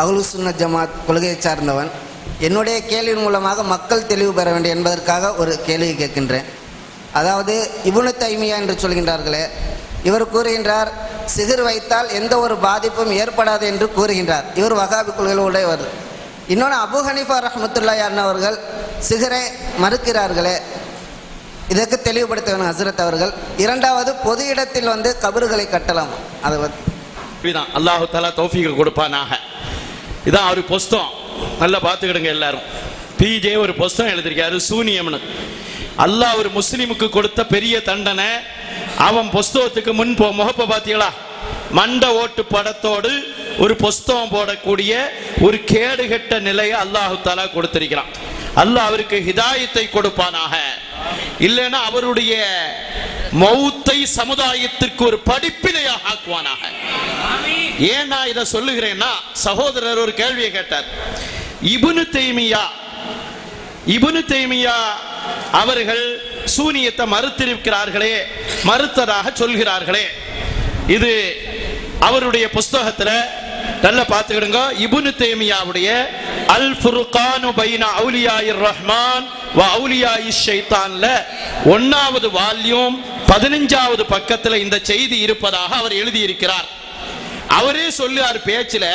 அகுலு சுன்ன ஜமாத் கொள்கையை சார்ந்தவன். என்னுடைய கேள்வியின் மூலமாக மக்கள் தெளிவு பெற வேண்டும் என்பதற்காக ஒரு கேள்வி கேட்கின்றேன். அதாவது இபுனு தைமியா என்று சொல்கின்றார்களே இவர் கூறுகின்றார் சிகிர் வைத்தால் எந்த ஒரு பாதிப்பும் ஏற்படாது என்று கூறுகின்றார். இவர் வகாபி கொள்கையில் உடையவர். இன்னொன்று அபு ஹனீஃபா ரஹமத்துல்லா அவர்கள் சிகரை மறுக்கிறார்களே. இதற்கு தெளிவுபடுத்த வேணும் ஹசரத் அவர்கள். இரண்டாவது பொது இடத்தில் வந்து கபறுகளை கட்டலாம். அதை பற்றி அல்லாஹு தாலா தௌஃபீக கொடுப்பானாக. இதான் அவர் புஸ்தம் நல்லா பார்த்துக்கிடுங்க எல்லாரும். பிஜே ஒரு புஸ்தகம் எழுதியிருக்காரு சூனியம்னு. அல்லாஹ் ஒரு முஸ்லீமுக்கு கொடுத்த பெரிய தண்டனை. அவன் புஸ்தகத்துக்கு முன் போ முகப்ப பார்த்தீங்களா? மண்ட ஓட்டு படத்தோடு ஒரு புஸ்தகம் போடக்கூடிய ஒரு கேடுகெட்ட நிலையை அல்லாஹு தாலா கொடுத்திருக்கிறான். அல்லாஹ் அவருக்கு ஹிதாயத்தை கொடுப்பானாக. இல்லைன்னா அவருடைய மௌத்தை சமுதாயத்திற்கு ஒரு படிப்பினையாக ஆக்குவானாக. ஏன் நான் இதை சொல்லுகிறேன்னா சகோதரர் ஒரு கேள்வியை கேட்டார். இபுனு தைமியா இபுனு தைமியா அவர்கள் சூனியத்தை மறுத்திருக்கிறார்களே மறுத்ததாக சொல்கிறார்களே. இது அவருடைய புஸ்தகத்துல நல்லா பார்த்துக்கிடுங்க. இபுனு தேமியாவுடைய அல் ஃபுர்கானு பைன அவுலியாயிர் ரஹ்மான் வ அவுலியாயி ஷைத்தான்ல ஒன்னாவது வால்யூம் பதினஞ்சாவது பக்கத்துல இந்த செய்தி இருப்பதாக அவர் எழுதியிருக்கிறார். அவரே சொல்லுவார் பேச்சுல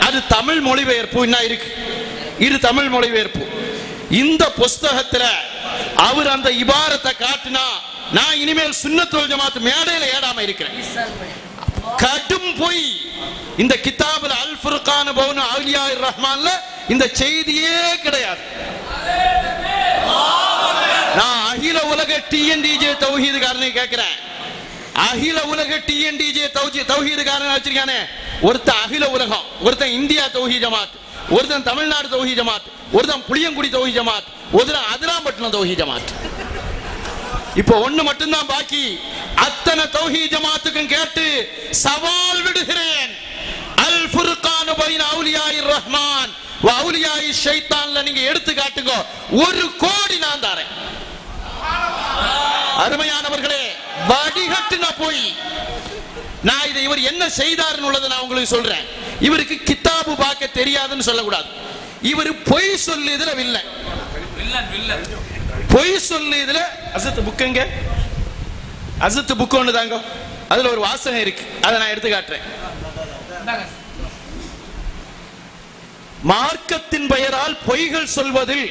அது தமிழ் மொழிபெயர்ப்பு என்ன இருக்கு? இது தமிழ் மொழிபெயர்ப்பு. இந்த புஸ்தகத்துல அவர் அந்த இபாரத்தை காட்டினா நான் இனிமேல் சுன்னத்துல் ஜமாத்து மேடையில ஏடாம இருக்கிறேன். கடும் பொய். இந்த கிதாபுல அல் ஃபுர்கான் பவுன் அவுலியா ரஹ்மான்ல இந்த செய்தியே கிடையாது. உலக டிஎன்டிஜே தௌஹீதுகாரனை கேட்கிறேன். அகில உலக டிஎன்டிஜே தௌஹீதுகாரன் வச்சிருக்கானே. ஒருத்தன் அகில உலகம் ஒருத்தன் இந்தியா தௌஹி ஜமாத் ஒருத்தன் தமிழ்நாடு தௌஹி ஜமாத் ஒருத்தன் புளியங்குடி தௌஹி ஜமாத் ஒருத்தன் அதிராம்பட்டினம் தௌஹி ஜமாத். இப்போ ஒண்ணு மட்டும்தான் பாக்கி. அத்தனை தௌஹி ஜமாத்துக்கும் கேட்டு சவால் விடுகிறேன். அல் ஃபுர்கானு பைன் அவுலியாயிர் ரஹ்மான். வ அவுலியாயி ஷைத்தான்ல நீங்க எடுத்து காட்டுங்க. ஒரு கோடி நான் தரேன். அருமையானவர்களே வடிகட்டின போய். நான் இதை இவர் என்ன செய்தார்னு உள்ளதை நான் உங்களுக்கு சொல்றேன். இவருக்கு கித்தாபு பார்க்க தெரியாதுன்னு சொல்லக்கூடாது. இவர் பொய் சொல்லுதுல வில்லை. பொய் சொல்லுதுல அசத்து புக்குங்க அசத்து புக்கு ஒன்று தாங்க. அதுல ஒரு வாசகம் இருக்கு. அதை நான் எடுத்து காட்டுறேன். மார்க்கத்தின் பெயரால் பொய்கள் சொல்வதில்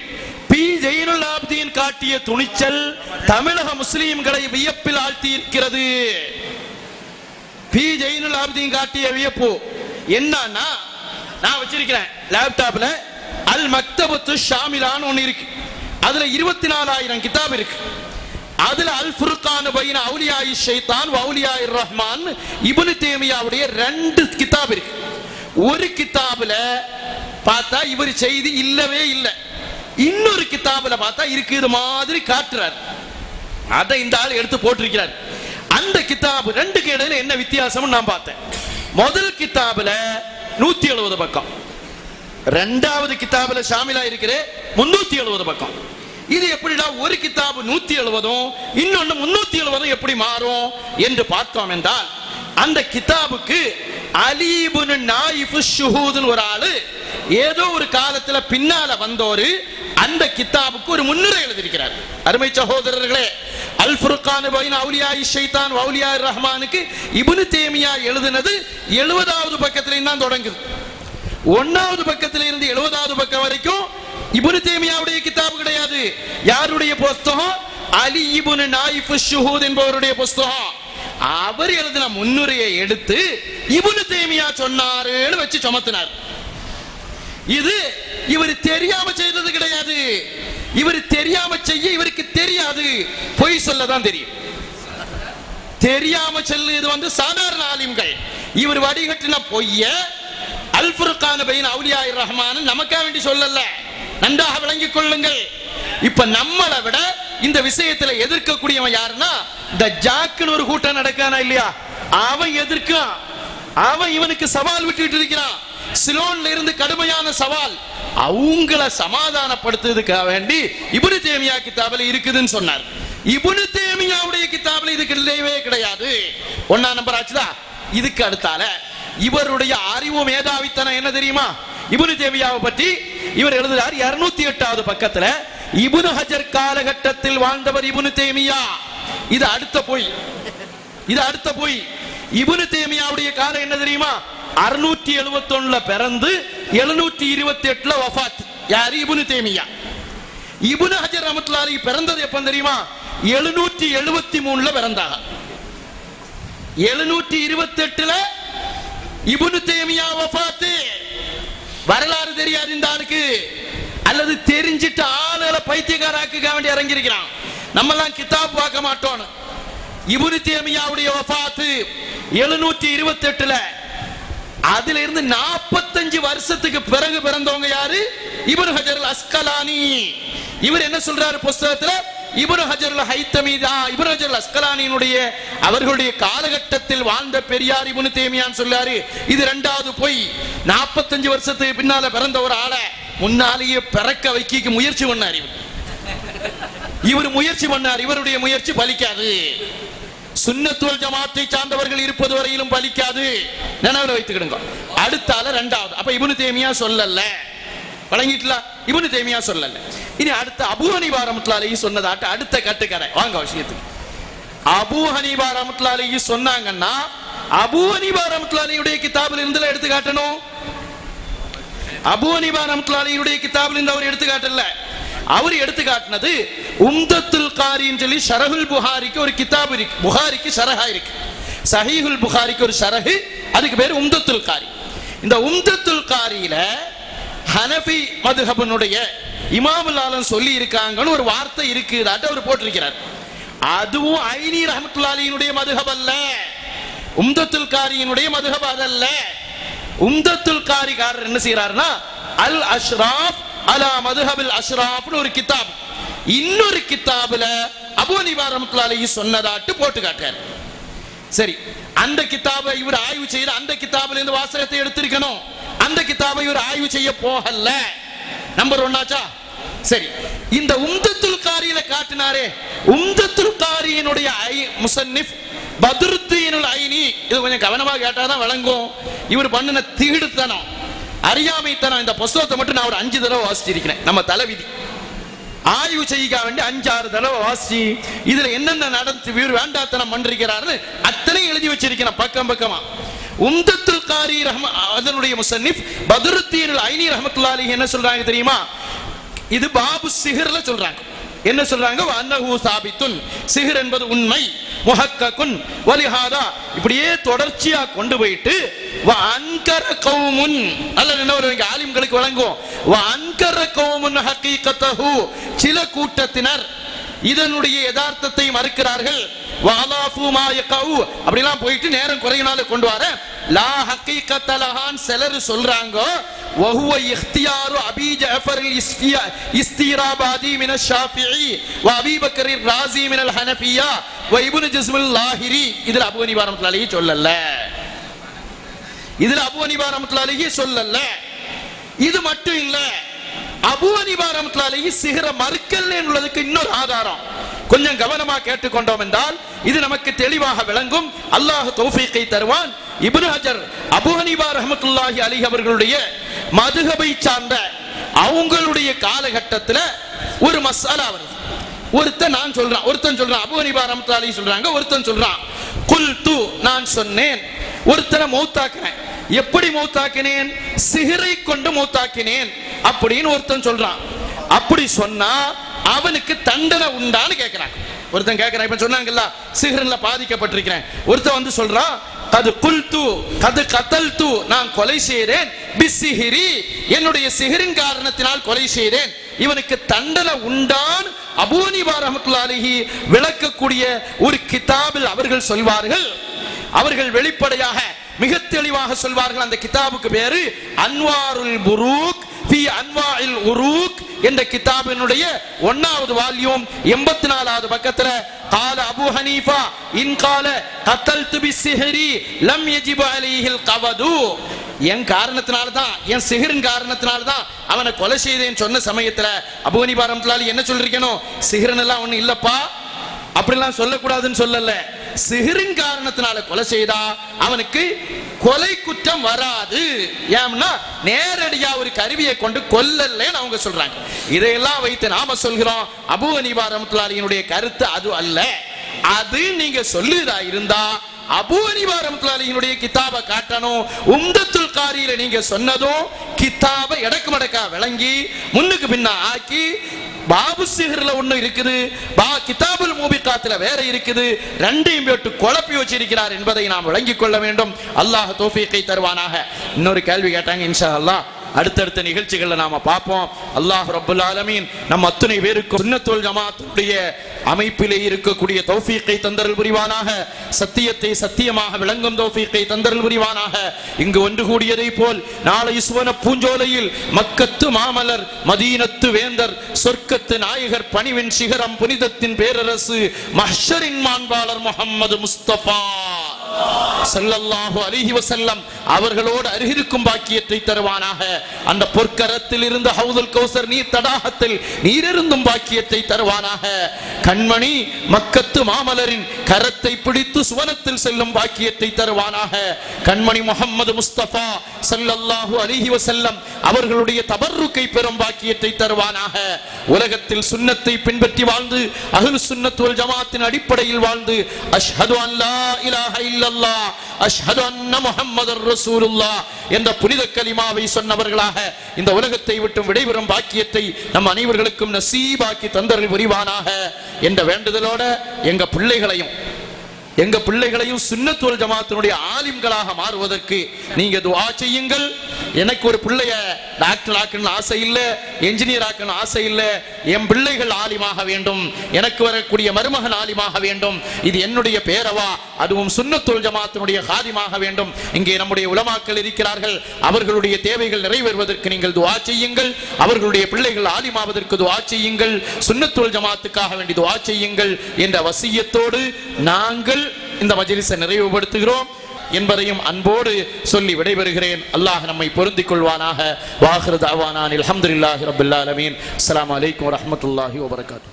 பி. ஜெயினுல் ஆப்தீன் காட்டிய துணிச்சல் தமிழக முஸ்லீம்களை வியப்பில் ஆழ்த்தி இருக்கிறது பி. ஜெயினுல் ஆப்தீன் காட்டிய வியப்பு என்னன்னா நான் வச்சிருக்கிறேன் லேப்டாப்ல அல் மக்தபத்து ஷாமிலான்னு ஒன்று இருக்கு. அதுல இருபத்தி நாலாயிரம் கிதாப் இருக்கு. அதுல அல் ஃபுர்கான் பைன அவுலியா ஷைத்தான் வவுலியா ரஹ்மான் இபுனு தேமியாவுடைய ரெண்டு கிதாப் இருக்கு. ஒரு கிதாபுல பார்த்தா இவர் செய்தி இல்லவே இல்லை. இன்னொரு கிதாபுல பார்த்தா இருக்குது மாதிரி காட்டுறார். அதை இந்த ஆள் எடுத்து போட்டிருக்கிறார். அந்த கிதாபு ரெண்டுக்கு இடையில என்ன வித்தியாசம் நான் பார்த்தேன். முதல் கிதாபுல நூத்தி எழுபது பக்கம். ரெண்டாவது கிதாபுல ஷாமிலா இருக்கிற முன்னூத்தி எழுபது பக்கம். இது எப்படிடா ஒரு கிதாபு நூத்தி எழுபதும் இன்னொன்னு முன்னூத்தி எழுபதும் எப்படி மாறும் என்று பார்த்தோம் என்றால் அந்த கிதாபுக்கு அலீபுன் நாயிஃபு ஷுஹூதுன்னு ஒரு ஆளு ஏதோ ஒரு காலத்துல பின்னால வந்தோரு அந்த கித்தாபுக்கு ஒரு முன்னுரை எழுதியிருக்கிறார். அருமை சகோதரர்களே அல் ஃபுர்கான் பைன் அவுலியாய் ஷைத்தான் வவுலியாய் ரஹ்மானுக்கு இபுனு தேமியா எழுதினது எழுபதாவது பக்கத்துல தான் தொடங்குது. ஒன்னாவது பக்கத்துல இருந்து எழுபதாவது பக்கம் வரைக்கும் இபுனு தேமியாவுடைய கித்தாபு கிடையாது. யாருடைய புஸ்தகம்? அலி இபுனு நாயிஃபு ஷுஹூத் என்பவருடைய புஸ்தகம். அவர் எழுதின முன்னுரையை எடுத்து இபுனு தேமியா சொன்னாருன்னு வச்சு சுமத்தினார். இது இவர் தெரியாம செய்தது கிடையாது. இவர் தெரியாம செய்ய இவருக்கு தெரியாது. பொய் சொல்லதான் தெரியும். தெரியாம செல்லுது வந்து சாதாரண ஆலிம்கள். இவர் வடிகட்டின பொய்ய அல்புருக்கான பையன் அவுலியா ரஹ்மான் நமக்கா வேண்டி சொல்லல. நன்றாக விளங்கிக் கொள்ளுங்கள். இப்ப நம்மளை விட இந்த விஷயத்துல எதிர்க்கக்கூடியவன் யாருன்னா இந்த ஜாக்குன்னு ஒரு கூட்டம் நடக்கானா இல்லையா? அவன் எதிர்க்கான். அவன் இவனுக்கு சவால் விட்டுட்டு இருக்கிறான். சிலோன்ல இருந்து கடுமையான சவால். அவங்கள சமாதானப்படுத்துறதுக்காக வேண்டி இபுனு தேமியா கிதாபில் இருக்குதுன்னு சொன்னார். இபுனு தேமியாவுடைய கிதாபில் இதுக்கு இல்லையவே கிடையாது. ஒன்னா நம்பர் ஆச்சுதா? இதுக்கு அடுத்தால. இவருடைய அறிவு மேதாவித்தனம் என்ன தெரியுமா? இபுனு தேமியாவை பற்றி இவர் எழுதுறார் 208 எட்டாவது பக்கத்துல இபுனு ஹஜர் காலகட்டத்தில் வாழ்ந்தவர் இபுனு தேமியா. இது அடுத்த பொய். இது அடுத்த பொய். இபுனு தேமியாவுடைய காலம் என்ன தெரியுமா? அறுநூற்றி ஒண்ணுல பிறந்து எழுநூற்றி இருபத்தி எட்டுல வஃபாத். யாரு? இபுனு தேமியா. இபுனு ஹஜர் ரஹ்மத்துல்லாஹி பிறந்தது எப்ப தெரியுமா? எழுநூற்றி எழுபத்தி மூணுல பிறந்தாங்க எழுநூற்றி இருபத்தி எட்டுல இபுனு தேமியா வஃபாத்து. வரலாறு தெரியாது இந்த ஆளுக்கு. அல்லது தெரிஞ்சிட்டு ஆளுகளை பைத்தியக்காராக்க வேண்டி இறங்கியிருக்கிறான். நம்ம எல்லாம் கிதாப் பார்க்க மாட்டோம் இபுனு தேமியாவுடைய வஃபாத்து எழுநூற்றி இருபத்தி எட்டுல அதுல இருந்து நாற்பத்தஞ்சு வருஷத்துக்கு பிறகு பிறந்தவங்க யாரு? இப்னு ஹஜர் அஸ்கலானி. இவர் என்ன சொல்றாரு புஸ்தகத்துல? இப்னு ஹஜர் ஹைத்தமி தான். இப்னு ஹஜர் அஸ்கலானியினுடைய அவர்களுடைய காலகட்டத்தில் வாழ்ந்த பெரியார் இப்னு தேமியான் சொல்லாரு. இது ரெண்டாவது பொய். நாற்பத்தஞ்சு வருஷத்துக்கு பின்னால பிறந்த ஒரு ஆளை முன்னாலேயே பிறக்க வைக்க முயற்சி பண்ணார் இவர். இவர் முயற்சி பண்ணார். இவருடைய முயற்சி பலிக்காது. சுண்ணத்துவல் ஜமாத்தை சார்ந்தவர்கள் இருப்பது வரையிலும் பலிக்காது. நினைவில் வைத்துக்கிடுங்க. அடுத்தால ரெண்டாவது. அப்ப இவனு தேமியா சொல்லல. வழங்கிட்டல இவனு தேமியா சொல்லல. இனி அடுத்த அபு ஹனீஃபா சொன்னதாட்ட அடுத்த கட்டுக்கரை. வாங்க விஷயத்துக்கு. அபூ ஹனீஃபா ரஹ்மத்துல்லாஹி சொன்னாங்கன்னா அபூ ஹனீஃபா ரஹ்மத்துல்லாஹியுடைய கிதாபில் இருந்து எடுத்து காட்டணும் அபூ ஹனீஃபா ரஹ்மத்துல்லாஹியுடைய கிதாபில் இருந்து அவர் எடுத்து காட்டல அவர் எடுத்து காட்டினது உம்தத்துல் காரின்னு சொல்லி ஷரஹுல் புகாரிக்கு ஒரு கிதாப் இருக்கு. புகாரிக்கு ஷரஹா இருக்கு. சஹீஹுல் புகாரிக்கு ஒரு ஷரஹு அதுக்கு பேர் உம்தத்துல் காரி. இந்த உம்தத்துல் காரியில ஹனபி மதுஹபனுடைய இமாமுல் ஆலம் சொல்லி இருக்காங்கன்னு ஒரு வார்த்தை இருக்குதாட்டு அவர் போட்டிருக்கிறார். அதுவும் ஐனி ரஹமத்துல்லாலியினுடைய மதுஹப் அல்ல. உம்தத்துல் காரியினுடைய மதுஹப் அதல்ல. உம்தத்துல் காரிகாரர் என்ன செய்யறாருன்னா அல் அஷ்ராப் அலா மதுஹபில் அஷ்ராப்னு ஒரு கிதாப் இன்னொரு கிதாபுல அபு ஹனீஃபா ரஹ்மத்துல்லாஹி சொன்னதாட்டு போட்டு காட்டுறார். சரி அந்த கிதாபை இவர் ஆய்வு செய்து அந்த கித்தாபில் இருந்து வாசகத்தை எடுத்திருக்கணும். அந்த கிதாபை இவர் ஆய்வு செய்ய போகல. நம்பர் ஒன்னாச்சா சரி இந்த உம்தத்துல் காரியில காட்டினாரே. உம்தத்துல் காரியினுடைய ஐ முசன்னிஃப் பத்ருத்தீனுல் ஐனி. இது கொஞ்சம் கவனமா கேட்டாதான் விளங்கும் இவர் பண்ணின தீடுத்தனம் அறியாமைத்தனம் இந்த புஸ்தகத்தை மட்டும் நான் ஒரு அஞ்சு தடவை வாசிச்சிருக்கிறேன். நம்ம தலைவிதி. ஆய்வு செய்ய வேண்டி அஞ்சாறு தடவை வாசி. இதுல என்னென்ன நடந்து வீர் வேண்டாத்தனம் பண்றிருக்கிறாரு அத்தனை எழுதி வச்சிருக்கிறேன் பக்கம் பக்கமா. உம்தத்துல் காரி ரஹ்ம அதனுடைய முசன்னிப் பதுருத்தீனுல் ஐனி ரஹமத்துல்லாலி என்ன சொல்றாங்க தெரியுமா? இது பாபு சிஹர்ல சொல்றாங்க. என்ன சொல்றாங்க? அன்னஹு சாபித்துன். சிஹர் என்பது உண்மை. முஹக்ககுன் வலிஹாதா. இப்படியே தொடர்ச்சியா கொண்டு போயிட்டு வ அன்கர கௌமுன். அல்லது என்ன ஒரு ஆலிம்களுக்கு வழங்குவோம் வ அன்கர கௌமுன் ஹகீகத்தஹு. சில கூட்டத்தினர் இதனுடைய யதார்த்தத்தை மறுக்கிறார்கள். வாலாஃபு மா அப்படிலாம் போயிட்டு நேரம் குறையினால கொண்டு வர. லா ஹகீகத்த சிலர் சொல்றாங்க وهو اختيار ابي جعفر الاستيرابادي من الشافعي وابي بكر الرازي من الحنفيه وابن جزم اللاهري இதுல அபூ ஹனீஃபா ரஹ்மத்துல்லாஹி அலைஹி சொல்லல இதுல அபூ ஹனீஃபா ரஹ்மத்துல்லாஹி அலைஹி சொல்லல இது மட்டும் இல்ல அபூ ஹனீஃபா ரஹ்மத்துல்லாஹி அலைஹி சிஹர மறுக்கல் என்பதற்கு இன்னொரு ஆதாரம் கொஞ்சம் கவனமா கேட்டுக்கொண்டோம் என்றால் இது நமக்கு தெளிவாக விளங்கும் அல்லாஹ் தௌஃபீக்கை தருவான் இப்னு ஹஜர் அபூ ஹனீஃபா ரஹ்மத்துல்லாஹி அலைஹி அவர்களுடைய மதுகபை சார்ந்த அவங்களுடைய காலகட்டத்துல ஒரு மசாலா வருது. ஒருத்தன் நான் சொல்றான் ஒருத்தன் சொல்றான் அபூ ஹனீஃபா ரஹ்மத்துல்லாஹி சொல்றாங்க ஒருத்தன் சொல்றான் குல் து நான் சொன்னேன். ஒருத்தனை மௌத்தாக்குறேன் எப்படி மௌத்தாக்கினேன்? சிகரை கொண்டு மௌத்தாக்கினேன் அப்படின்னு ஒருத்தன் சொல்றான். அப்படி சொன்னா அவனுக்கு தண்டனை உண்டான்னு கேட்கிறான் ஒருத்தன் கேட்கிறான் இப்ப சொன்னாங்கல்ல சிகரன்ல பாதிக்கப்பட்டிருக்கிறேன். ஒருத்தன் வந்து சொல்றான் அது குல்து அது கத்தல் தூ நான் கொலை செய்கிறேன் பிசிஹிரி என்னுடைய சிகரின் காரணத்தினால் கொலை செய்கிறேன் இவனுக்கு தண்டனை உண்டான். அபூனிபா ரஹமத்துல்லாலிஹி விளக்கக்கூடிய ஒரு கிதாபில் அவர்கள் சொல்வார்கள். அவர்கள் வெளிப்படையாக மிக தெளிவாக சொல்வார்கள். அந்த கிதாபுக்கு பேரு அன்வாருல் புரூக் ஃபி அன்வாயில் உருக் என்ற கிதாபினுடைய ஒன்னாவது வால்யூம் எண்பத்தி நாலாவது பக்கத்துல قال ابو حنيفه ان قال قتلت بالسحر لم يجب عليه القبض என் காரணத்தினால தான் என் சிகரின் காரணத்தினால தான் அவனை கொலை செய்தேன்னு சொன்ன சமயத்துல அபு ஹனீஃபா ரஹ்மத்துல்லாஹி என்ன சொல்லிருக்கணும் சிகரன் எல்லாம் ஒண்ணு இல்லப்பா அப்படிலாம் சொல்லக்கூடாதுன்னு சொல்லல சிஹரின் காரணத்தினால கொலை செய்தா அவனுக்கு கொலை குற்றம் வராது. ஏன்னா நேரடியா ஒரு கருவியை கொண்டு கொல்லலன்னு அவங்க சொல்றாங்க. இதையெல்லாம் வைத்து நாம சொல்கிறோம் அபு ஹனீஃபா ரஹ்மத்துல்லாஹினுடைய கருத்து அது அல்ல. அது நீங்க சொல்லுதா இருந்தா அபு ஹனீஃபா ரஹ்மத்துல்லாஹினுடைய கிதாபை காட்டணும். உம்தத்துல் காரியில நீங்க சொன்னதும் கிதாபை எடக்கு மடக்கா விளங்கி முன்னுக்கு பின்ன ஆக்கி பாபு சிஹர்ல ஒண்ணு இருக்குது. பா கிதாபுல் மூபிகாத்துல வேற இருக்குது. ரெண்டையும் போட்டு குழப்பி வச்சிருக்கிறார் என்பதை நாம் விளங்கிக் கொள்ள வேண்டும். அல்லாஹ் தோஃபீக்கை தருவானாக. இன்னொரு கேள்வி கேட்டாங்க இன்ஷா அல்லாஹ் அடுத்தடுத்த நிகழ்ச்சிகளில் நாம பார்ப்போம். அல்லாஹ் ரபுல் ஆலமீன் நம் அத்துணை பேருக்கு சுன்னத்துல் ஜமாத்துடைய அமைப்பிலே இருக்கக்கூடிய தௌஃபீக்கை தந்தரல் புரிவானாக சத்தியத்தை சத்தியமாக விளங்கும் தௌஃபீக்கை தந்தரல் புரிவானாக. இங்கு ஒன்று கூடியதை போல் நாளை சுவன பூஞ்சோலையில் மக்கத்து மாமலர் மதீனத்து வேந்தர் சொர்க்கத்து நாயகர் பணிவின் சிகரம் புனிதத்தின் பேரரசு மஹரின் மாண்பாளர் முகம்மது முஸ்தபா. ஸல்லல்லாஹு அலைஹி வஸல்லம் அவர்களோடு அருகிருக்கும் பாக்கியத்தை தருவானாக. அந்த பொற்கரத்தில் இருந்த ஹவுதுல் கௌசர் நீர் தடாகத்தில் நீரிருந்தும் பாக்கியத்தை தருவானாக. கண்மணி மக்கத்து மாமலரின் கரத்தை பிடித்து சுவனத்தில் செல்லும் பாக்கியத்தை தருவானாக. கண்மணி முகமது முஸ்தபா ஸல்லல்லாஹு அலைஹி வஸல்லம் அவர்களுடைய தபர்ருக்கை பெறும் பாக்கியத்தை தருவானாக. உலகத்தில் சுன்னத்தை பின்பற்றி வாழ்ந்து அஹ்லு சுன்னத் ஜமாத்தின் அடிப்படையில் வாழ்ந்து அஷ்ஹது அல்லா இலாஹ இல்ல இல்லல்லா அஷ்ஹது அன்ன முஹம்மதர் ரசூலுல்லா என்ற புனித கலிமாவை சொன்னவர்களாக இந்த உலகத்தை விட்டு விடைபெறும் பாக்கியத்தை நம் அனைவர்களுக்கும் நசீபாக்கி தந்தர்கள் புரிவானாக என்ற வேண்டுதலோட எங்க பிள்ளைகளையும் எங்க பிள்ளைகளையும் சுண்ணத்துவல் ஜமாத்தினுடைய ஆலிம்களாக மாறுவதற்கு நீங்க துவா செய்யுங்கள். எனக்கு ஒரு பிள்ளைய டாக்டர் ஆக்கணும்னு ஆசை இல்லை என்ஜினியர் ஆக்கணும் ஆசை இல்லை என் பிள்ளைகள் ஆலிமாக வேண்டும் எனக்கு வரக்கூடிய மருமகன் ஆலிமாக வேண்டும் இது என்னுடைய பேரவா அதுவும் சுண்ணத்துவல் ஜமாத்தினுடைய ஹாதிமாக வேண்டும். இங்கே நம்முடைய உலமாக்கள் இருக்கிறார்கள் அவர்களுடைய தேவைகள் நிறைவேறுவதற்கு நீங்கள் துவா செய்யுங்கள் அவர்களுடைய பிள்ளைகள் ஆலிமாவதற்கு துவா செய்யுங்கள் சுண்ணத்துவல் ஜமாத்துக்காக வேண்டி துவா செய்யுங்கள் என்ற வசியத்தோடு நாங்கள் இந்த மஜிலிசை நிறைவுபடுத்துகிறோம் என்பதையும் அன்போடு சொல்லி விடைபெறுகிறேன். அல்லாஹ் நம்மை பொருந்திக் கொள்வானாக. வாஹிரு தாவானான் அலமதுல்லாஹி ரபுல்லாலமீன் ஆலமீன். வலைக்கம் வரமத்துல்லாஹி வபரகாத்து